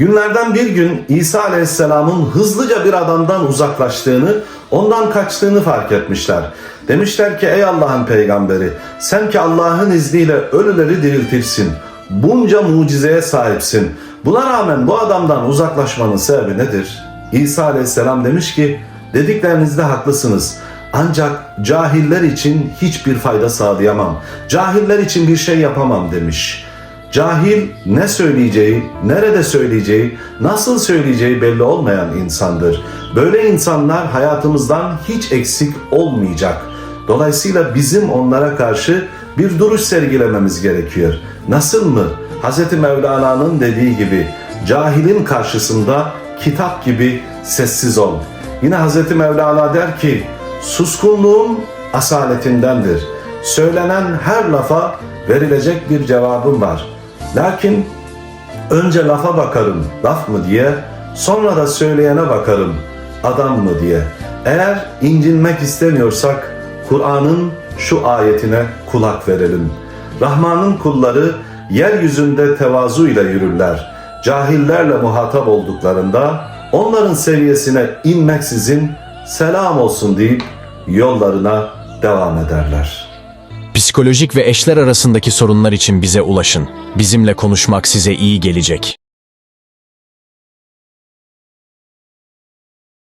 Günlerden bir gün İsa Aleyhisselam'ın hızlıca bir adamdan uzaklaştığını, ondan kaçtığını fark etmişler. Demişler ki ey Allah'ın peygamberi sen ki Allah'ın izniyle ölüleri diriltirsin. Bunca mucizeye sahipsin. Buna rağmen bu adamdan uzaklaşmanın sebebi nedir? İsa Aleyhisselam demiş ki dediklerinizde haklısınız. Ancak cahiller için hiçbir fayda sağlayamam. Cahiller için bir şey yapamam demiş. Cahil ne söyleyeceği, nerede söyleyeceği, nasıl söyleyeceği belli olmayan insandır. Böyle insanlar hayatımızdan hiç eksik olmayacak. Dolayısıyla bizim onlara karşı bir duruş sergilememiz gerekiyor. Nasıl mı? Hz. Mevlana'nın dediği gibi cahilin karşısında kitap gibi sessiz ol. Yine Hz. Mevlana der ki suskunluğum asaletindendir. Söylenen her lafa verilecek bir cevabım var. Lakin önce lafa bakarım, laf mı diye, sonra da söyleyene bakarım, adam mı diye. Eğer incinmek istemiyorsak Kur'an'ın şu ayetine kulak verelim. Rahman'ın kulları yeryüzünde tevazuyla yürürler. Cahillerle muhatap olduklarında onların seviyesine inmeksizin selam olsun deyip yollarına devam ederler.'' Psikolojik ve eşler arasındaki sorunlar için bize ulaşın. Bizimle konuşmak size iyi gelecek.